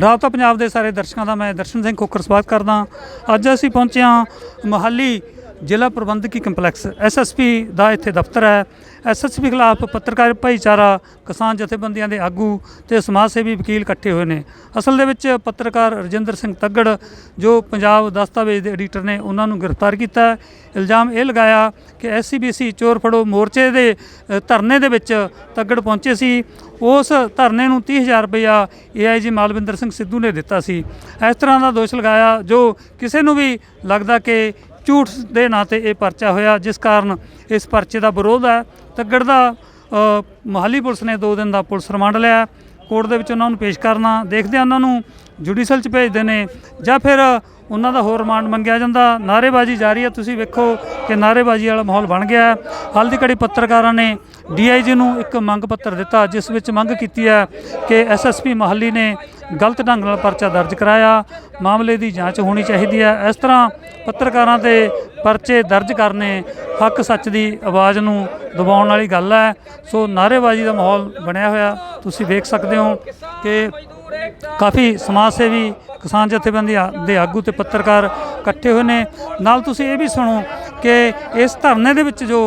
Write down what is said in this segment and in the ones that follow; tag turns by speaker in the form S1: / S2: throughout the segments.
S1: ਰਾਬਤਾ ਪੰਜਾਬ ਦੇ ਸਾਰੇ ਦਰਸ਼ਕਾਂ ਦਾ ਮੈਂ ਦਰਸ਼ਨ ਸਿੰਘ ਖੋਖਰ ਸਵਾਗਤ ਕਰਦਾ। ਅੱਜ ਅਸੀਂ ਪਹੁੰਚੇ ਹਾਂ ਮੋਹਾਲੀ ਜ਼ਿਲ੍ਹਾ ਪ੍ਰਬੰਧਕੀ ਕੰਪਲੈਕਸ ਐਸਐਸਪੀ ਦਾ ਇੱਥੇ ਦਫ਼ਤਰ ਹੈ। ਐਸਐਸਪੀ ਖਿਲਾਫ ਪੱਤਰਕਾਰ ਭਾਈਚਾਰਾ, ਕਿਸਾਨ ਜਥੇਬੰਦੀਆਂ ਦੇ ਆਗੂ ਤੇ ਸਮਾਜ ਸੇਵੀ ਵਕੀਲ ਇਕੱਠੇ ਹੋਏ ਨੇ। ਅਸਲ ਦੇ ਵਿੱਚ ਪੱਤਰਕਾਰ ਰਜਿੰਦਰ ਸਿੰਘ ਤੱਗੜ, ਜੋ ਪੰਜਾਬ ਦਸਤਾਵੇਜ਼ ਦੇ ਐਡੀਟਰ ਨੇ, ਉਹਨਾਂ ਨੂੰ ਗ੍ਰਿਫਤਾਰ ਕੀਤਾ ਇਲਜ਼ਾਮ ਇਹ ਲਗਾਇਆ ਕਿ ਐਸਸੀਬੀਸੀ ਚੋਰ ਫੜੋ ਮੋਰਚੇ ਦੇ ਧਰਨੇ ਦੇ ਵਿੱਚ ਤੱਗੜ ਪਹੁੰਚੇ ਸੀ। ਉਸ ਧਰਨੇ ਨੂੰ 30000 ਰੁਪਇਆ ਏਆਈਜੀ ਮਾਲਵਿੰਦਰ ਸਿੰਘ ਸਿੱਧੂ ਨੇ ਦਿੱਤਾ ਸੀ। ਇਸ ਤਰ੍ਹਾਂ ਦਾ ਦੋਸ਼ ਲਗਾਇਆ, ਜੋ ਕਿਸੇ ਨੂੰ ਵੀ ਲੱਗਦਾ ਕਿ ਝੂਠ ਦੇ ਨਾਂ ਤੇ ਇਹ ਪਰਚਾ ਹੋਇਆ ਜਿਸ ਕਾਰਨ ਇਸ ਪਰਚੇ ਦਾ ਵਿਰੋਧ ਹੈ। ਤੱਗੜ ਦਾ ਅ, ਮੋਹਾਲੀ ਪੁਲਿਸ ਨੇ 2 ਦਿਨ ਦਾ ਪੁਲਿਸ ਰਿਮਾਂਡ ਲਿਆ। ਕੋਰਟ ਦੇ ਵਿੱਚ ਉਹਨਾਂ ਨੂੰ ਪੇਸ਼ ਕਰਨਾ ਦੇਖਦੇ ਆ ਉਹਨਾਂ ਨੂੰ ਜੁਡੀਸ਼ਲ ਚ ਭੇਜਦੇ ਨੇ ਜਾਂ ਫਿਰ ਉਹਨਾਂ ਦਾ ਹੋਰ ਰਿਮਾਂਡ ਮੰਗਿਆ ਜਾਂਦਾ। ਨਾਅਰੇਬਾਜ਼ੀ ਜਾਰੀ ਹੈ। ਤੁਸੀਂ ਵੇਖੋ ਕਿ ਨਾਅਰੇਬਾਜ਼ੀ ਵਾਲਾ ਮਾਹੌਲ ਬਣ ਗਿਆ ਹੈ। ਹਾਲ ਦੀ ਘੜੀ ਪੱਤਰਕਾਰਾਂ ਨੇ ਡੀਆਈਜੀ ਨੂੰ ਇੱਕ ਮੰਗ ਪੱਤਰ ਦਿੱਤਾ, ਜਿਸ ਵਿੱਚ ਮੰਗ ਕੀਤੀ ਹੈ ਕਿ ਐਸਐਸਪੀ ਮਹੱਲੀ ਨੇ ਗਲਤ ਢੰਗ ਨਾਲ ਪਰਚਾ ਦਰਜ ਕਰਾਇਆ। ਮਾਮਲੇ ਦੀ ਜਾਂਚ ਹੋਣੀ ਚਾਹੀਦੀ ਹੈ। ਇਸ ਤਰ੍ਹਾਂ ਪੱਤਰਕਾਰਾਂ ਤੇ ਪਰਚੇ ਦਰਜ ਕਰਨੇ ਹੱਕ ਸੱਚ ਦੀ ਆਵਾਜ਼ ਨੂੰ ਦਬਾਉਣ ਵਾਲੀ ਗੱਲ ਹੈ। ਸੋ ਨਾਅਰੇਬਾਜ਼ੀ ਦਾ ਮਾਹੌਲ ਬਣਿਆ ਹੋਇਆ। ਤੁਸੀਂ ਵੇਖ ਸਕਦੇ ਹੋ ਕਿ ਕਾਫੀ ਸਮਾਜ ਸੇਵੀ ਕਿਸਾਨ ਜਥੇਬੰਦੀਆਂ ਦੇ ਆਗੂ ਤੇ ਪੱਤਰਕਾਰ ਇਕੱਠੇ ਹੋਏ ਨੇ। ਨਾਲ ਤੁਸੀਂ ਇਹ ਵੀ ਸੁਣੋ ਕਿ ਇਸ ਧਰਨੇ ਦੇ ਵਿੱਚ ਜੋ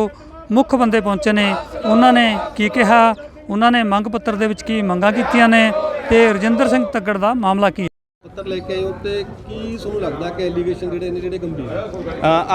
S1: ਮੁੱਖ ਬੰਦੇ ਪਹੁੰਚੇ ਨੇ ਉਹਨਾਂ ਨੇ ਕੀ ਕਿਹਾ? ਉਹਨਾਂ ਨੇ ਮੰਗ ਪੱਤਰ ਦੇ ਵਿੱਚ ਕੀ ਮੰਗਾਂ ਕੀਤੀਆਂ ਨੇ? ਤੇ ਰਜਿੰਦਰ ਸਿੰਘ ਤੱਗੜ ਦਾ ਮਾਮਲਾ ਕੀ ਹੈ?
S2: ਪੱਤਰ ਲੈ ਕੇ ਆਏ ਹੋ ਤੇ ਕੀ ਤੁਹਾਨੂੰ ਲੱਗਦਾ ਕਿ ਐਲੀਗੇਸ਼ਨ ਜਿਹੜੇ ਨੇ ਜਿਹੜੇ ਗੰਭੀਰ?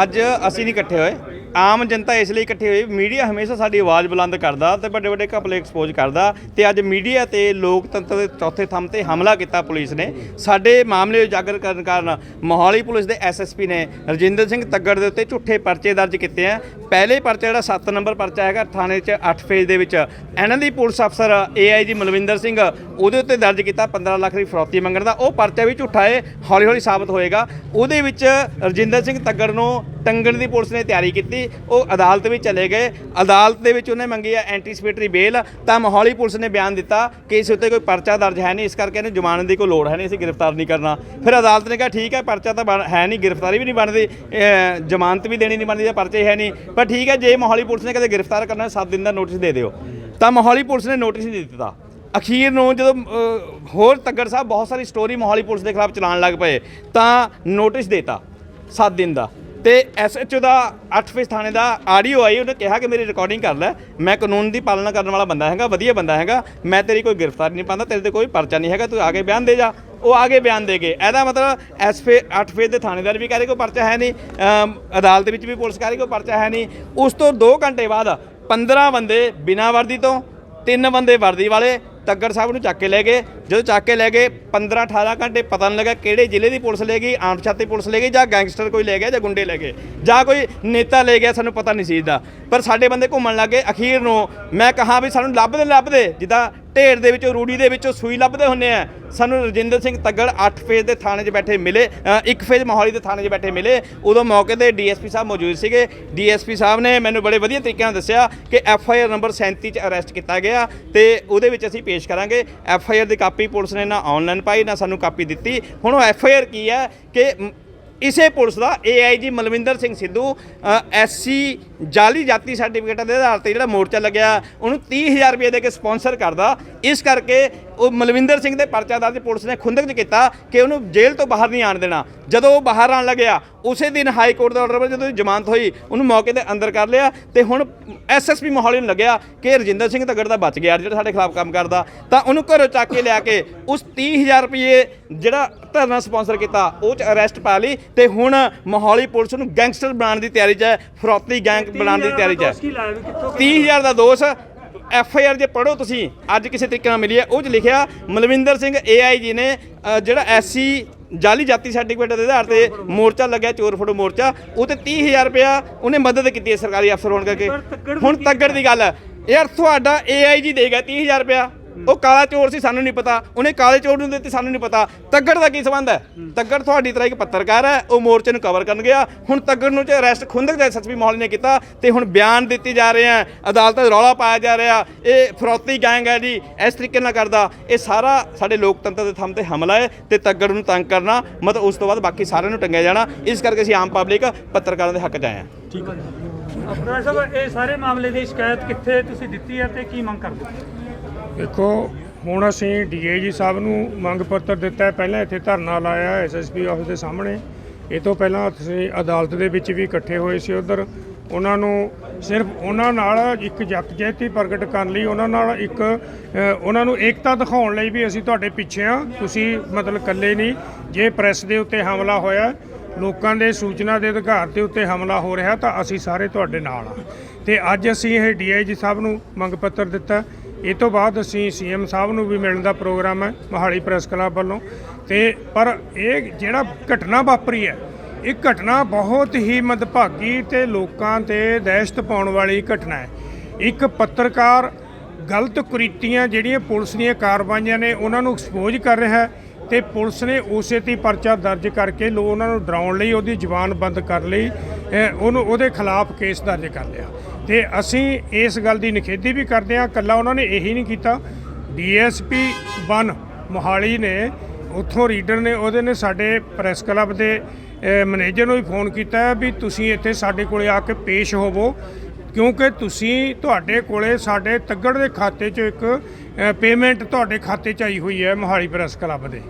S3: ਅੱਜ ਅਸੀਂ ਨਹੀਂ ਇਕੱਠੇ ਹੋਏ। ਆਮ ਜਨਤਾ ਇਸ ਲਈ ਇਕੱਠੀ ਹੋਈ, ਮੀਡੀਆ ਹਮੇਸ਼ਾ ਸਾਡੀ ਆਵਾਜ਼ ਬੁਲੰਦ ਕਰਦਾ ਤੇ ਵੱਡੇ ਵੱਡੇ ਘਪਲੇ ਐਕਸਪੋਜ਼ ਕਰਦਾ ਤੇ ਅੱਜ ਮੀਡੀਆ ਤੇ ਲੋਕਤੰਤਰ ਦੇ ਚੌਥੇ ਥੰਮ ਤੇ ਹਮਲਾ ਕੀਤਾ ਪੁਲਿਸ ਨੇ। ਸਾਡੇ ਮਾਮਲੇ ਉਜਾਗਰ ਕਰਨ ਕਾਰਨ ਮੋਹਾਲੀ ਪੁਲਿਸ ਦੇ ਐਸਐਸਪੀ ਨੇ ਰਜਿੰਦਰ ਸਿੰਘ ਤੱਗੜ ਦੇ ਉੱਤੇ ਝੂਠੇ ਪਰਚੇ ਦਰਜ ਕੀਤੇ ਆ। ਪਹਿਲੇ ਪਰਚਾ ਜਿਹੜਾ 7 ਨੰਬਰ ਪਰਚਾ ਹੈਗਾ, ਥਾਣੇ 'ਚ 8 ਫੇਜ਼ ਦੇ ਵਿੱਚ। ਇਹਨਾਂ ਦੀ ਪੁਲਿਸ ਅਫਸਰ ਏਆਈਜੀ ਮਲਵਿੰਦਰ ਸਿੰਘ ਉਹਦੇ ਉੱਤੇ ਦਰਜ ਕੀਤਾ 15 ਲੱਖ ਦੀ ਫਰੌਤੀ ਮੰਗਣ ਦਾ। ਉਹ ਪਰਚਾ ਵੀ ਝੂਠਾ ਹੈ ਹੌਲੀ ਹੌਲੀ ਸਾਬਤ ਹੋਏਗਾ। ਉਹਦੇ ਵਿੱਚ ਰਜਿੰਦਰ ਸਿੰਘ ਤੱਗੜ ਨੂੰ ਟੰਗਣ ਦੀ ਪੁਲਿਸ ਨੇ ਤਿਆਰੀ ਕੀਤੀ। ਉਹ ਅਦਾਲਤ ਵਿੱਚ ਚਲੇ ਗਏ। ਅਦਾਲਤ ਦੇ ਵਿੱਚ ਉਹਨੇ ਮੰਗੀ ਆ ਐਂਟੀਸਪੇਟਰੀ ਬੇਲ ਤਾਂ ਮੋਹਾਲੀ ਪੁਲਿਸ ਨੇ ਬਿਆਨ ਦਿੱਤਾ ਕਿ ਇਸ ਉੱਤੇ ਕੋਈ ਪਰਚਾ ਦਰਜ ਹੈ ਨਹੀਂ। ਇਸ ਕਰਕੇ ਇਹਨੂੰ ਜ਼ਮਾਨਤ ਦੀ ਕੋਈ ਲੋੜ ਹੈ ਨਹੀਂ ਅਸੀਂ ਗ੍ਰਿਫਤਾਰ ਨਹੀਂ ਕਰਨਾ। ਫਿਰ ਅਦਾਲਤ ਨੇ ਕਿਹਾ, ਠੀਕ ਹੈ, ਪਰਚਾ ਤਾਂ ਬਣ- ਹੈ ਨਹੀਂ, ਗ੍ਰਿਫਤਾਰੀ ਵੀ ਨਹੀਂ ਬਣਦੀ। ਜ਼ਮਾਨਤ ਵੀ ਦੇਣੀ ਨਹੀਂ ਬਣਦੀ ਜਾਂ ਪਰਚੇ ਹੈ ਨਹੀਂ। ਪਰ ਠੀਕ ਹੈ, ਜੇ ਮੋਹਾਲੀ ਪੁਲਿਸ ਨੇ ਕਦੇ ਗ੍ਰਿਫਤਾਰ ਕਰਨਾ 7 ਦਿਨ ਦਾ ਨੋਟਿਸ ਦੇ ਦਿਓ। ਤਾਂ ਮੋਹਾਲੀ ਪੁਲਿਸ ਨੇ ਨੋਟਿਸ ਨਹੀਂ ਦਿੱਤਾ। ਅਖੀਰ ਨੂੰ ਜਦੋਂ ਹੋਰ ਤੱਗੜ ਸਾਹਿਬ ਬਹੁਤ ਸਾਰੀ ਸਟੋਰੀ ਮੋਹਾਲੀ ਪੁਲਿਸ ਦੇ ਖਿਲਾਫ ਚਲਾਉਣ ਲੱਗ ਪਏ, ਤਾਂ ਨੋਟਿਸ ਦੇਤਾ 7 ਦਿਨ ਦਾ। ਤੇ ਐਸਐਚਓ ਦਾ 8 ਫੇਸ ਥਾਣੇ ਦਾ ਆਡੀਓ ਆਈ ਉਹਨੇ ਕਿਹਾ ਕਿ ਮੇਰੀ ਰਿਕਾਰਡਿੰਗ ਕਰ ਲੈ। ਮੈਂ ਕਾਨੂੰਨ ਦੀ ਪਾਲਣਾ ਕਰਨ ਵਾਲਾ ਬੰਦਾ ਹੈਗਾ, ਵਧੀਆ ਬੰਦਾ ਹੈਗਾ। ਮੈਂ ਤੇਰੀ ਕੋਈ ਗ੍ਰਿਫਤਾਰੀ ਨਹੀਂ ਪਾਉਂਦਾ, ਤੇਰੇ ਤੇ ਕੋਈ ਪਰਚਾ ਨਹੀਂ ਹੈਗਾ, ਤੂੰ ਆਗੇ ਬਿਆਨ ਦੇ ਜਾ। ਉਹ ਆਗੇ ਬਿਆਨ ਦੇ ਗਏ। ਇਹਦਾ ਮਤਲਬ ਐਸ ਫੇ 8 ਫੇਸ ਦੇ ਥਾਣੇਦਾਰ ਵੀ ਕਹੇ ਕੋਈ ਪਰਚਾ ਹੈ ਨਹੀਂ ਅਦਾਲਤ ਵਿੱਚ ਵੀ ਪੁਲਿਸ ਕਹੇ ਕੋਈ ਪਰਚਾ ਹੈ ਨਹੀਂ। ਉਸ ਤੋਂ 2 ਘੰਟੇ ਬਾਅਦ 15 ਬੰਦੇ ਬਿਨਾਂ ਵਰਦੀ ਤੋਂ, ਤਿੰਨ ਬੰਦੇ ਵਰਦੀ ਵਾਲੇ ਤੱਗੜ ਸਾਹਿਬ ਨੂੰ ਚੱਕ ਕੇ ਲੈ ਗਏ। ਜਦੋਂ ਚੱਕ ਕੇ ਲੈ ਗਏ 15 18 ਘੰਟੇ ਪਤਾ ਨਹੀਂ ਲੱਗਾ ਕਿਹੜੇ ਜ਼ਿਲ੍ਹੇ ਦੀ ਪੁਲਿਸ ਲੈ ਗਈ ਅਣਪਛਾਤੀ ਪੁਲਿਸ ਲੈ ਗਈ ਜਾਂ ਗੈਂਗਸਟਰ ਕੋਈ ਲੈ ਗਿਆ ਜਾਂ ਗੁੰਡੇ ਲੈ ਗਏ, ਜਾਂ ਕੋਈ ਨੇਤਾ ਲੈ ਗਿਆ, ਸਾਨੂੰ ਪਤਾ ਨਹੀਂ ਸੀ ਦਾ। ਪਰ ਸਾਡੇ ਬੰਦੇ ਘੁੰਮਣ ਲੱਗੇ ਅਖੀਰ ਨੂੰ। ਮੈਂ ਕਹਾ ਵੀ ਸਾਨੂੰ ਲੱਭਦੇ ਲੱਭਦੇ ਜਿੱਦਾਂ ਢੇਰ ਦੇ ਵਿੱਚੋਂ, ਰੂੜੀ ਦੇ ਵਿੱਚੋਂ ਸੂਈ ਲੱਭਦੇ ਹੁੰਨੇ ਆ। ਸਾਨੂੰ ਰਜਿੰਦਰ ਸਿੰਘ ਤੱਗੜ 8 ਫੇਜ਼ ਦੇ ਥਾਣੇ 'ਚ ਬੈਠੇ ਮਿਲੇ ਇੱਕ ਫੇਜ਼ ਮੋਹਾਲੀ ਦੇ ਥਾਣੇ 'ਚ ਬੈਠੇ ਮਿਲੇ। ਉਦੋਂ ਮੌਕੇ ਤੇ ਡੀਐਸਪੀ ਸਾਹਿਬ ਮੌਜੂਦ ਸੀਗੇ। ਡੀਐਸਪੀ ਸਾਹਿਬ ਨੇ ਮੈਨੂੰ ਬੜੇ ਵਧੀਆ ਤਰੀਕੇ ਨਾਲ ਦੱਸਿਆ ਕਿ ਐਫ ਆਈ ਆਰ ਨੰਬਰ 37 'ਚ ਅਰੈਸਟ ਕੀਤਾ ਗਿਆ ਤੇ ਉਹਦੇ ਵਿੱਚ ਅਸੀਂ ਪੇਸ਼ ਕਰਾਂਗੇ। ਐਫ ਆਈ ਆਰ ਦੀ ਕਾਪੀ ਪੁਲਿਸ ਨੇ ਨਾ ਆਨਲਾਈਨ ਪਾਈ, ਨਾ ਸਾਨੂੰ ਕਾਪੀ ਦਿੱਤੀ। ਹੁਣ ਉਹ ਐਫ ਆਈ ਆਰ ਕੀ ਹੈ ਕਿ ਇਸੇ ਪੁਲਿਸ ਦਾ ਏਆਈਜੀ ਮਲਵਿੰਦਰ ਸਿੰਘ ਸਿੱਧੂ ਐਸਸੀ ਜਾਲੀ ਜਾਤੀ ਸਰਟੀਫਿਕੇਟਾਂ ਦੇ ਆਧਾਰ ਤੇ ਜਿਹੜਾ ਮੋਰਚਾ ਲੱਗਿਆ, ਉਹਨੂੰ 30000 ਰੁਪਏ ਦੇ ਕੇ ਸਪਾਂਸਰ ਕਰਦਾ। ਇਸ ਕਰਕੇ ਉਹ ਮਲਵਿੰਦਰ ਸਿੰਘ ਦੇ ਪਰਚਾ ਦਰਜ ਪੁਲਿਸ ਨੇ ਖੁੰਦਕ 'ਚ ਕੀਤਾ ਕਿ ਉਹਨੂੰ ਜੇਲ੍ਹ ਤੋਂ ਬਾਹਰ ਨਹੀਂ ਆਣ ਦੇਣਾ। ਜਦੋਂ ਉਹ ਬਾਹਰ ਆਣ ਲੱਗਿਆ, ਉਸੇ ਦਿਨ ਹਾਈ ਕੋਰਟ ਦਾ ਆਰਡਰ ਪਰ ਜਦੋਂ ਜ਼ਮਾਨਤ ਹੋਈ, ਉਹਨੂੰ ਮੌਕੇ ਤੇ ਅੰਦਰ ਕਰ ਲਿਆ ਤੇ ਹੁਣ ਐਸਐਸਪੀ ਮੋਹਾਲੀ ਨੂੰ ਲੱਗਿਆ ਕਿ ਰਜਿੰਦਰ ਸਿੰਘ ਤਗੜ ਦਾ ਬਚ ਗਿਆ, ਜਿਹੜਾ ਸਾਡੇ ਖਿਲਾਫ ਕੰਮ ਕਰਦਾ। ਤਾਂ ਉਹਨੂੰ ਘਰੋਂ ਚੱਕ ਕੇ ਲਿਆ ਕੇ ਉਸ 30000 ਰੁਪਏ ਜਿਹੜਾ ਧਰਨਾ ਸਪਾਂਸਰ ਕੀਤਾ, ਉਹ ਚ ਅਰੈਸਟ ਪਾ ਲਈ ਤੇ ਹੁਣ ਮੋਹਾਲੀ ਪੁਲਿਸ ਨੂੰ ਗੈਂਗਸਟਰ ਬਣਾਉਣ ਦੀ ਤਿਆਰੀ 'ਚ ਹੈ। ਫਰੋਤੀ ਗੈਂਗ ਬਣਾਉਣ ਦੀ ਤਿਆਰੀ 'ਚ ਹੈ। 30000 ਦਾ ਦੋਸ਼ ਐਫ ਆਈ ਆਰ ਜੇ ਪੜੋ ਤੁਸੀਂ ਅੱਜ ਕਿਸੇ ਤਰੀਕੇ ਨਾਲ ਮਿਲੀ ਹੈ। ਉਹ 'ਚ ਲਿਖਿਆ ਮਲਵਿੰਦਰ ਸਿੰਘ ਏਆਈਜੀ ਨੇ ਅ, ਜਿਹੜਾ ਐਸਸੀ ਜਾਲੀ ਜਾਤੀ ਸਰਟੀਫਿਕੇਟ ਦੇ ਆਧਾਰ ਤੇ ਮੋਰਚਾ ਲੱਗਿਆ ਚੋਰ ਫੜੋ ਮੋਰਚਾ ਉਹ ਤੇ 30000 ਰੁਪਇਆ ਉਹਨੇ ਮਦਦ ਕੀਤੀ ਹੈ ਸਰਕਾਰੀ ਅਫਸਰ ਹੋਣ ਕਰਕੇ। ਹੁਣ ਤੱਗੜ ਦੀ ਗੱਲ ਹੈ। ਯਾਰ ਤੁਹਾਡਾ ਏਆਈਜੀ ਦੇਗਾ 30000 ਰੁਪਇਆ। ਉਹ ਕਾਲਾ ਚੋਰ ਸੀ ਸਾਨੂੰ ਨਹੀਂ ਪਤਾ। ਉਹਨੇ ਕਾਲੇ ਚੋਰ ਨੂੰ ਦਿੱਤੀ ਸਾਨੂੰ ਨਹੀਂ ਪਤਾ। ਤੱਗੜ ਦਾ ਕੀ ਸੰਬੰਧ ਹੈ? ਤੱਗੜ ਤੁਹਾਡੀ ਤਰ੍ਹਾਂ ਇੱਕ ਪੱਤਰਕਾਰ ਹੈ। ਉਹ ਮੋਰਚੇ ਨੂੰ ਕਵਰ ਕਰਨ ਗਿਆ। ਹੁਣ ਤੱਗੜ ਨੂੰ ਚ ਅਰੈਸਟ ਖੁੰਦਕ ਦੇ ਐਸਐਸਪੀ ਮੋਹਾਲੀ ਨੇ ਕੀਤਾ ਤੇ ਹੁਣ ਬਿਆਨ ਦਿੱਤੇ ਜਾ ਰਹੇ ਆ ਅਦਾਲਤ ਰੌਲਾ ਪਾਇਆ ਜਾ ਰਿਹਾ। ਇਹ ਫਰੌਤੀ ਗੈਂਗ ਹੈ ਜੀ। ਇਸ ਤਰੀਕੇ ਨਾਲ ਕਰਦਾ। ਇਹ ਸਾਰਾ ਸਾਡੇ ਲੋਕਤੰਤਰ ਦੇ ਥੰਮ ਤੇ ਹਮਲਾ ਹੈ ਤੇ ਤੱਗੜ ਨੂੰ ਤੰਗ ਕਰਨਾ ਮਤਲਬ ਉਸ ਤੋਂ ਬਾਅਦ ਬਾਕੀ ਸਾਰਿਆਂ ਨੂੰ ਟੰਗਿਆ ਜਾਣਾ। ਇਸ ਕਰਕੇ ਅਸੀਂ ਆਮ ਪਬਲਿਕ ਪੱਤਰਕਾਰਾਂ ਦੇ ਹੱਕ 'ਚ ਆਏ ਹਾਂ।
S1: ਆਪਣਾ ਸਾਹਿਬ ਇਹ ਸਾਰੇ ਮਾਮਲੇ ਦੀ ਸ਼ਿਕਾਇਤ ਕਿੱਥੇ ਤੁਸੀਂ ਦਿੱਤੀ ਹੈ ਤੇ ਕੀ ਮੰਗ ਕਰਦੇ ਹੋ?
S4: ਦੇਖੋ, ਹੁਣ ਅਸੀਂ ਡੀਏਜੀ ਸਾਹਿਬ ਨੂੰ ਮੰਗ ਪੱਤਰ ਦਿੱਤਾ ਹੈ। ਪਹਿਲਾਂ ਇੱਥੇ ਧਰਨਾ ਲਾਇਆ ਐਸਐਸਪੀ ਆਫਿਸ ਦੇ ਸਾਹਮਣੇ। ਇਹ ਤੋਂ ਪਹਿਲਾਂ ਅਸੀਂ ਅਦਾਲਤ ਦੇ ਵਿੱਚ ਵੀ ਇਕੱਠੇ ਹੋਏ ਸੀ ਉਧਰ। ਉਹਨਾਂ ਨੂੰ ਸਿਰਫ ਉਹਨਾਂ ਨਾਲ ਇੱਕ ਯਕਜਹਿਤੀ ਪ੍ਰਗਟ ਕਰਨ ਲਈ, ਉਹਨਾਂ ਨਾਲ ਇੱਕ ਉਹਨਾਂ ਨੂੰ ਏਕਤਾ ਦਿਖਾਉਣ ਲਈ ਵੀ ਅਸੀਂ ਤੁਹਾਡੇ ਪਿੱਛੇ ਆ ਤੁਸੀਂ ਮਤਲਬ ਇਕੱਲੇ ਨਹੀਂ, ਜੇ ਪ੍ਰੈਸ ਦੇ ਉੱਤੇ ਹਮਲਾ ਹੋਇਆ, ਲੋਕਾਂ ਦੇ ਸੂਚਨਾ ਦੇ ਅਧਿਕਾਰ ਦੇ ਉੱਤੇ ਹਮਲਾ ਹੋ ਰਿਹਾ, ਤਾਂ ਅਸੀਂ ਸਾਰੇ ਤੁਹਾਡੇ ਨਾਲ ਆ ਤੇ ਅੱਜ ਅਸੀਂ ਇਹ ਡੀਆਈਜੀ ਸਾਹਿਬ ਨੂੰ ਮੰਗ ਪੱਤਰ ਦਿੱਤਾ। ਇਹ ਤੋਂ ਬਾਅਦ ਅਸੀਂ ਸੀਐਮ ਸਾਹਿਬ ਨੂੰ ਵੀ ਮਿਲਣ ਦਾ ਪ੍ਰੋਗਰਾਮ ਹੈ, ਮੋਹਾਲੀ ਪ੍ਰੈਸ ਕਲੱਬ ਵੱਲੋਂ। ਤੇ ਪਰ ਇਹ ਜਿਹੜਾ ਘਟਨਾ ਵਾਪਰੀ ਹੈ, ਇਹ ਘਟਨਾ ਬਹੁਤ ਹੀ ਮੰਦਭਾਗੀ ਤੇ ਲੋਕਾਂ ਤੇ ਦਹਿਸ਼ਤ ਪਾਉਣ ਵਾਲੀ ਘਟਨਾ ਹੈ। ਇੱਕ ਪੱਤਰਕਾਰ ਗਲਤ ਕੁਰੀਤੀਆਂ ਜਿਹੜੀਆਂ ਪੁਲਿਸ ਦੀਆਂ ਕਾਰਵਾਈਆਂ ਨੇ, ਉਹਨਾਂ ਨੂੰ ਐਕਸਪੋਜ਼ ਕਰ ਰਿਹਾ ਹੈ ਤੇ ਪੁਲਿਸ ਨੇ ਉਸੇ ਤੇ ਪਰਚਾ ਦਰਜ ਕਰਕੇ ਲੋ, ਉਹਨਾਂ ਨੂੰ ਡਰਾਉਣ ਲਈ, ਉਹਦੀ ਜ਼ੁਬਾਨ ਬੰਦ ਕਰ ਲਈ। ਉਹਨੂੰ ਉਹਦੇ ਖਿਲਾਫ ਕੇਸ ਦਰਜ ਕਰ ਲਿਆ। ਤੇ ਅਸੀਂ ਇਸ ਗੱਲ ਦੀ ਨਿਖੇਧੀ ਵੀ ਕਰਦੇ ਹਾਂ ਕੱਲਾ ਉਹਨਾਂ ਨੇ ਇਹੀ ਨਹੀਂ ਕੀਤਾ। ਡੀਐਸਪੀ 1 ਮੋਹਾਲੀ ਨੇ, ਉੱਥੋਂ ਰੀਡਰ ਨੇ, ਉਹਦੇ ਨੇ ਸਾਡੇ ਪ੍ਰੈਸ ਕਲੱਬ ਦੇ ਮੈਨੇਜਰ ਨੂੰ ਵੀ ਫੋਨ ਕੀਤਾ ਵੀ ਤੁਸੀਂ ਇੱਥੇ ਸਾਡੇ ਕੋਲੇ ਆ ਕੇ ਪੇਸ਼ ਹੋਵੋ, ਕਿਉਂਕਿ ਤੁਸੀਂ ਤੁਹਾਡੇ ਕੋਲੇ ਸਾਡੇ ਤੱਗੜ ਦੇ ਖਾਤੇ 'ਚ ਇੱਕ ਪੇਮੈਂਟ ਤੁਹਾਡੇ ਖਾਤੇ 'ਚ ਆਈ ਹੋਈ ਹੈ ਮੋਹਾਲੀ ਪ੍ਰੈਸ ਕਲੱਬ ਦੇ।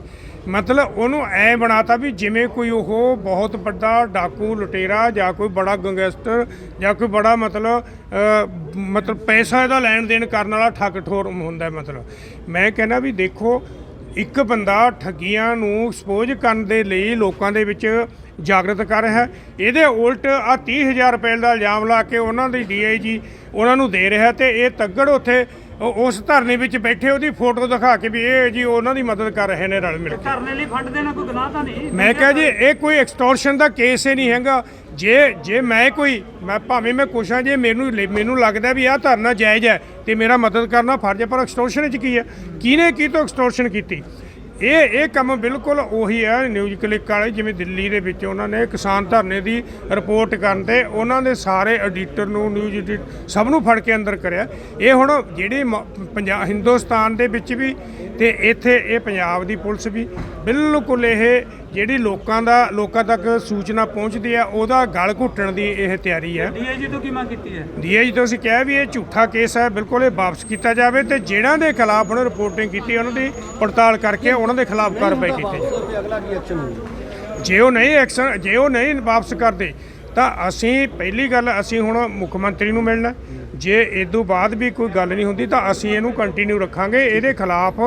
S4: ਮਤਲਬ ਉਹਨੂੰ ਐ ਬਣਾਤਾ ਵੀ ਜਿਵੇਂ ਕੋਈ ਉਹ ਬਹੁਤ ਵੱਡਾ ਡਾਕੂ, ਲੁਟੇਰਾ ਜਾਂ ਕੋਈ ਬੜਾ ਗੈਂਗਸਟਰ ਜਾਂ ਕੋਈ ਬੜਾ ਮਤਲਬ ਮਤਲਬ ਪੈਸਾ ਇਹਦਾ ਲੈਣ ਦੇਣ ਕਰਨ ਵਾਲਾ ਠੱਗ ਠੋਰ ਹੁੰਦਾ ਮਤਲਬ। ਮੈਂ ਕਹਿੰਦਾ ਵੀ ਦੇਖੋ, ਇੱਕ ਬੰਦਾ ਠੱਗੀਆਂ ਨੂੰ ਐਕਸਪੋਜ਼ ਕਰਨ ਦੇ ਲਈ ਲੋਕਾਂ ਦੇ ਵਿੱਚ ਜਾਗਰਤ ਕਰ ਰਿਹਾ, ਇਹਦੇ ਉਲਟ ਆ 30000 ਰੁਪਏ ਦਾ ਇਲਜ਼ਾਮ ਲਾ ਕੇ ਉਹਨਾਂ ਦੀ ਡੀਆਈਜੀ ਉਹਨਾਂ ਨੂੰ ਦੇ ਰਿਹਾ ਤੇ ਇਹ ਤੱਗੜ ਉੱਥੇ ਉਹ- ਉਸ ਧਰਨੇ ਵਿੱਚ ਬੈਠੇ ਉਹਦੀ ਫੋਟੋ ਦਿਖਾ ਕੇ ਵੀ ਇਹ ਜੀ ਉਹਨਾਂ ਦੀ ਮਦਦ ਕਰ ਰਹੇ ਨੇ ਰਲ ਮਿਲ ਕੇ।
S1: ਧਰਨੇ ਲਈ ਫੰਡ ਦੇਣਾ ਕੋਈ ਗੁਨਾਹ ਤਾਂ ਨਹੀਂ?
S4: ਮੈਂ ਕਿਹਾ ਜੀ ਇਹ ਕੋਈ ਐਕਸਟੋਰਸ਼ਨ ਦਾ ਕੇਸ ਹੀ ਨਹੀਂ ਹੈਗਾ। ਜੇ ਜੇ ਮੈਂ ਕੋਈ ਮੈਂ ਭਾਵੇਂ ਮੈਂ ਕੁਛ ਹਾਂ ਜੇ ਮੈਨੂੰ ਲ- ਮੈਨੂੰ ਲੱਗਦਾ ਵੀ ਆਹ ਧਰਨਾ ਜਾਇਜ਼ ਹੈ ਤੇ ਮੇਰਾ ਮਦਦ ਕਰਨਾ ਫਰਜ਼ ਹੈ ਪਰ ਐਕਸਟੋਰਸ਼ਨ ਚ ਕੀ ਹੈ? ਕਿਹਨੇ ਕੀ ਤੋਂ ਐਕਸਟੋਰਸ਼ਨ ਕੀਤੀ? ਇਹ ਇਹ ਕੰਮ ਬਿਲਕੁਲ ਉਹੀ ਹੈ ਨਿਊਜ਼ ਕਲਿੱਕ ਵਾਲੇ, ਜਿਵੇਂ ਦਿੱਲੀ ਦੇ ਵਿੱਚ ਉਹਨਾਂ ਨੇ ਕਿਸਾਨ ਧਰਨੇ ਦੀ ਰਿਪੋਰਟ ਕਰਨ ਤੇ ਉਹਨਾਂ ਦੇ ਸਾਰੇ ਐਡੀਟਰ ਨੂੰ ਨਿਊਜ਼ ਐਡਿਟ ਸਭ ਨੂੰ ਫੜ ਕੇ ਅੰਦਰ ਕਰਿਆ। ਇਹ ਹੁਣ ਜਿਹੜੀ ਪੰਜਾਬ ਹਿੰਦੁਸਤਾਨ ਦੇ ਵਿੱਚ ਵੀ ਤੇ ਇੱਥੇ ਇਹ ਪੰਜਾਬ ਦੀ ਪੁਲਿਸ ਵੀ, ਬਿਲਕੁਲ ਇਹ ਜਿਹੜੀ ਲੋਕਾਂ ਦਾ ਲੋਕਾਂ ਤੱਕ ਸੂਚਨਾ ਪਹੁੰਚਦੀ ਹੈ ਉਹਦਾ ਗਲ ਘੁੱਟਣ ਦੀ ਇਹ ਤਿਆਰੀ ਹੈ।
S1: ਡੀਆਈਜੀ ਤੋਂ ਕੀ ਮੰਗ ਕੀਤੀ ਹੈ?
S4: ਡੀਆਈਜੀ ਤੋਂ ਅਸੀਂ ਕਿਹਾ ਵੀ ਇਹ ਝੂਠਾ ਕੇਸ ਹੈ ਬਿਲਕੁਲ ਇਹ ਵਾਪਸ ਕੀਤਾ ਜਾਵੇ ਤੇ ਜਿਹੜਾਂ ਦੇ ਖਿਲਾਫ ਉਹਨੇ ਰਿਪੋਰਟਿੰਗ ਕੀਤੀ ਉਹਨਾਂ ਦੀ ਪੜਤਾਲ ਕਰਕੇ ਉਹਨਾਂ ਦੇ ਖਿਲਾਫ ਕਾਰਵਾਈ ਕੀਤੀ ਜਾਵੇ।
S2: ਫਿਰ ਅਗਲਾ ਕੀ ਐਕਸ਼ਨ ਹੋਊਗਾ?
S4: ਜੇ ਉਹ ਨਹੀਂ ਐਕਸ਼ਨ ਜੇ ਉਹ ਨਹੀਂ ਵਾਪਸ ਕਰਦੇ ਤਾਂ ਅਸੀਂ ਪਹਿਲੀ ਗੱਲ ਅਸੀਂ ਹੁਣ ਮੁੱਖ ਮੰਤਰੀ ਨੂੰ ਮਿਲਣਾ ਜੇ ਇਦੋਂ ਬਾਅਦ ਵੀ ਕੋਈ ਗੱਲ ਨਹੀਂ ਹੁੰਦੀ ਤਾਂ ਅਸੀਂ ਇਹਨੂੰ ਕੰਟੀਨਿਊ ਰੱਖਾਂਗੇ। ਇਹਦੇ ਖਿਲਾਫ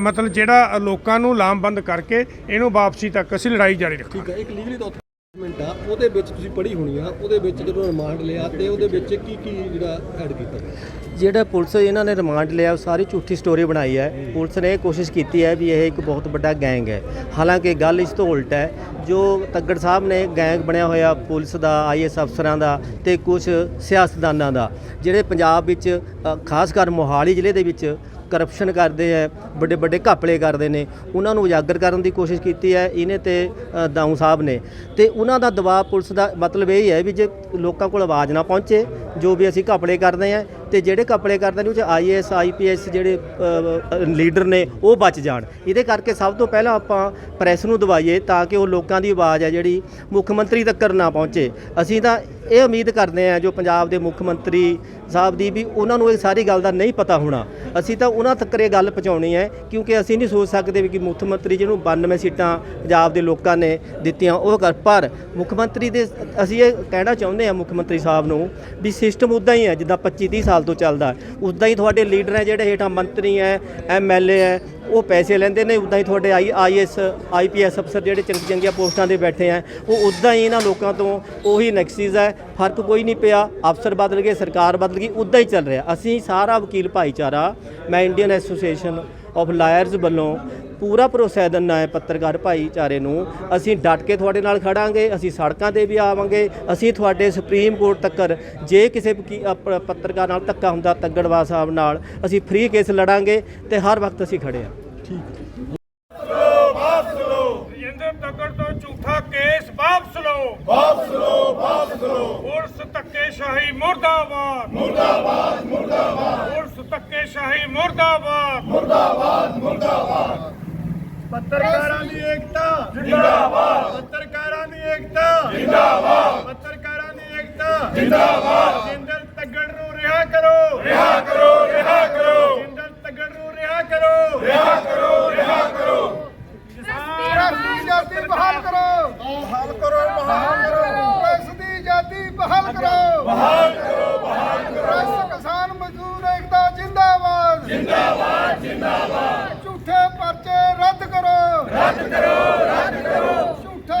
S4: ਮਤਲਬ ਜਿਹੜਾ ਲੋਕਾਂ ਨੂੰ ਲਾਮਬੰਦ ਕਰਕੇ ਇਹਨੂੰ ਵਾਪਸੀ ਤੱਕ ਅਸੀਂ ਲੜਾਈ ਜਾਰੀ ਰੱਖਾਂਗੇ।
S2: ਠੀਕ ਹੈ, ਇੱਕ ਲੀਗਲੀ ਡਾਕੂਮੈਂਟ ਆ ਉਹਦੇ ਵਿੱਚ ਤੁਸੀਂ ਪੜ੍ਹੀ ਹੋਣੀ ਆ ਉਹਦੇ ਵਿੱਚ ਜਦੋਂ ਰਿਮਾਂਡ ਲਿਆ ਤੇ ਉਹਦੇ ਵਿੱਚ ਕੀ ਕੀ ਜਿਹੜਾ ਐਡ ਕੀਤਾ?
S5: ਜਿਹੜਾ ਪੁਲਿਸ ਇਹਨਾਂ ਨੇ ਰਿਮਾਂਡ ਲਿਆ ਉਹ ਸਾਰੀ ਝੂਠੀ ਸਟੋਰੀ ਬਣਾਈ ਹੈ। ਪੁਲਿਸ ਨੇ ਇਹ ਕੋਸ਼ਿਸ਼ ਕੀਤੀ ਹੈ ਵੀ ਇਹ ਇੱਕ ਬਹੁਤ ਵੱਡਾ ਗੈਂਗ ਹੈ। ਹਾਲਾਂਕਿ ਗੱਲ ਇਸ ਤੋਂ ਉਲਟ ਹੈ ਜੋ ਤੱਗੜ ਸਾਹਿਬ ਨੇ ਗੈਂਗ ਬਣਿਆ ਹੋਇਆ ਪੁਲਿਸ ਦਾ ਆਈਐਸ ਅਫਸਰਾਂ ਦਾ ਤੇ ਕੁਝ ਸਿਆਸਤਦਾਨਾਂ ਦਾ ਜਿਹੜੇ ਪੰਜਾਬ ਵਿੱਚ ਖਾਸ ਕਰ ਮੋਹਾਲੀ ਜ਼ਿਲ੍ਹੇ ਦੇ ਵਿੱਚ ਕਰਪਸ਼ਨ ਕਰਦੇ ਹੈ ਵੱਡੇ ਵੱਡੇ ਘਪਲੇ ਕਰਦੇ ਨੇ ਉਹਨਾਂ ਨੂੰ ਉਜਾਗਰ ਕਰਨ ਦੀ ਕੋਸ਼ਿਸ਼ ਕੀਤੀ ਹੈ ਇਹਨੇ ਤੇ ਅ, ਦਾਊ ਸਾਹਿਬ ਨੇ। ਤੇ ਉਹਨਾਂ ਦਾ ਦਬਾਅ ਪੁਲਿਸ ਦਾ ਮਤਲਬ ਇਹ ਹੈ ਵੀ ਜੇ ਲੋਕਾਂ ਕੋਲ ਆਵਾਜ਼ ਨਾ ਪਹੁੰਚੇ ਜੋ ਵੀ ਅਸੀਂ ਘਪਲੇ ਕਰਦੇ ਆ ਤੇ ਜਿਹੜੇ ਘਪਲੇ ਕਰਦੇ ਨੇ ਉਹ ਚ ਆਈਏਐਸ ਆਈਪੀਐਸ ਜਿਹੜੇ ਅ, ਅ, ਲੀਡਰ ਨੇ ਉਹ ਬਚ ਜਾਣ। ਇਹਦੇ ਕਰਕੇ ਸਭ ਤੋਂ ਪਹਿਲਾਂ ਆਪਾਂ ਪ੍ਰੈਸ ਨੂੰ ਦਵਾਈਏ ਤਾਂ ਕਿ ਉਹ ਲੋਕਾਂ ਦੀ ਆਵਾਜ਼ ਹੈ ਜਿਹੜੀ ਮੁੱਖ ਮੰਤਰੀ ਤੱਕ ਨਾ ਪਹੁੰਚੇ। ਅਸੀਂ ਤਾਂ ਇਹ ਉਮੀਦ ਕਰਦੇ ਆ ਜੋ ਪੰਜਾਬ ਦੇ ਮੁੱਖ ਮੰਤਰੀ ਸਾਹਿਬ ਦੀ ਵੀ ਉਹਨਾਂ ਨੂੰ ਇਹ ਸਾਰੀ ਗੱਲ ਦਾ ਨਹੀਂ ਪਤਾ ਹੋਣਾ। ਅਸੀਂ ਤਾਂ ਉਹਨਾਂ ਤੱਕ ਇਹ ਗੱਲ ਪਹੁੰਚਾਉਣੀ ਹੈ, ਕਿਉਂਕਿ ਅਸੀਂ ਨਹੀਂ ਸੋਚ ਸਕਦੇ ਵੀ ਕਿ ਮੁੱਖ ਮੰਤਰੀ ਜਿਹਨੂੰ 92 ਸੀਟਾਂ ਪੰਜਾਬ ਦੇ ਲੋਕਾਂ ਨੇ ਦਿੱਤੀਆਂ, ਉਹ ਕਰ, ਪਰ ਮੁੱਖ ਮੰਤਰੀ ਦੇ ਅਸੀਂ ਇਹ ਕਹਿਣਾ ਚਾਹੁੰਦੇ ਹਾਂ ਮੁੱਖ ਮੰਤਰੀ ਸਾਹਿਬ ਨੂੰ ਵੀ ਸਿਸਟਮ ਉਦਾਂ ਹੀ ਹੈ, ਜਿੱਦਾਂ 25 30 ਸਾਲ ਤੋਂ ਚੱਲਦਾ। ਉਦਾਂ ਹੀ ਤੁਹਾਡੇ ਲੀਡਰ ਹੈ ਜਿਹੜੇ ਹੇਠਾਂ ਮੰਤਰੀ ਹੈ ਐਮਐਲਏ ਹੈ ਉਹ ਪੈਸੇ ਲੈਂਦੇ ਨੇ, ਉਦਾਂ ਹੀ ਤੁਹਾਡੇ ਆਈ ਆਈਐਸ, ਆਈਪੀਐਸ ਅਫਸਰ ਜਿਹੜੇ ਚੰਗੀ ਚੰਗੀਆਂ ਪੋਸਟਾਂ ਤੇ ਬੈਠੇ ਆ, ਉਹ ਉਦਾਂ ਹੀ ਇਹਨਾਂ ਲੋਕਾਂ ਤੋਂ ਉਹੀ ਨੈਕਸਿਸ ਹੈ, ਫ਼ਰਕ ਕੋਈ ਨਹੀਂ ਪਿਆ, ਅਫਸਰ ਬਦਲ ਗਏ, ਸਰਕਾਰ ਬਦਲ ਗਈ, ਉਦਾਂ ਹੀ ਚੱਲ ਰਿਹਾ। ਅਸੀਂ ਸਾਰਾ ਵਕੀਲ ਭਾਈਚਾਰਾ, ਮੈਂ ਇੰਡੀਅਨ ਐਸੋਸੀਏਸ਼ਨ ਆਫ ਲਾਇਰਸ ਵੱਲੋਂ ਪੂਰਾ ਭਰੋਸਾ ਦਿੰਦਾ ਹੈ ਪੱਤਰਕਾਰ ਭਾਈਚਾਰੇ ਨੂੰ। ਅਸੀਂ ਡਟ ਕੇ ਤੁਹਾਡੇ ਨਾਲ ਖੜਾਂਗੇ ਅਸੀਂ ਸੜਕਾਂ ਤੇ ਵੀ ਆਵਾਂਗੇ ਅਸੀਂ ਤੁਹਾਡੇ ਸੁਪਰੀਮ ਕੋਰਟ ਤੱਕ ਜੇ ਕਿਸੇ ਪੱਤਰਕਾਰ ਨਾਲ ਧੱਕਾ ਹੁੰਦਾ ਤੱਗੜਵਾ ਸਾਹਿਬ ਨਾਲ ਅਸੀਂ ਫ੍ਰੀ ਕੇਸ ਲੜਾਂਗੇ ਤੇ ਹਰ ਵਕਤ ਅਸੀਂ ਖੜੇ
S4: ਤੱਕੜ ਤੋਂ ਝੂਠਾ ਕੇਸ ਵਾਪਸ ਲਓ। ਵਾਪਸ ਲਓ ਵਾਪਸ ਲਓ। ਪੁਲਿਸ ਧੱਕੇਸ਼ਾਹੀ ਮੁਰਦਾਬਾਦ। ਮੁਰਦਾਬਾਦ। ਮੁਰਦਾਬਾਦ। ਮੁਰਦਾਬਾਦ ਮੁਰਦਾਬਾਦ। ਪੱਤਰਕਾਰਾਂ ਦੀ ਏਕਤਾ। ਜਿੰਦਾਬਾਦ। ਪੱਤਰਕਾਰਾਂ ਦੀ ਏਕਤਾ। ਜਿੰਦਾਬਾਦ। ਪੱਤਰਕਾਰਾਂ ਦੀ ਏਕਤਾ। ਜਿੰਦਾਬਾਦ। ਰਜਿੰਦਰ ਤੱਗੜ ਨੂੰ ਰਿਹਾ ਕਰੋ। ਰਿਹਾ ਕਰੋ ਰਿਹਾ ਕਰੋ। ਰਜਿੰਦਰ ਤੱਗੜ ਨੂੰ ਰਿਹਾ ਕਰੋ।
S6: ਪ੍ਰੈਸ ਦੀ ਆਜ਼ਾਦੀ ਬਹਾਲ ਕਰੋ ਬਹਾਲ ਕਰੋ ਬਹਾਲ ਕਰੋ ਪ੍ਰੈਸ ਦੀ ਆਜ਼ਾਦੀ ਬਹਾਲ ਕਰੋ ਬਹਾਲ ਕਰੋ ਬਹਾਲ ਕਰੋ ਪ੍ਰੈਸ ਕਿਸਾਨ ਮਜ਼ਦੂਰ ਏਕਤਾ ਜਿੰਦਾਬਾਦ ਜਿੰਦਾਬਾਦ ਜਿੰਦਾਬਾਦ ਝੂਠੇ ਪਰਚੇ ਰੱਦ ਕਰੋ ਰੱਦ ਕਰੋ ਰੱਦ ਕਰੋ ਝੂਠੇ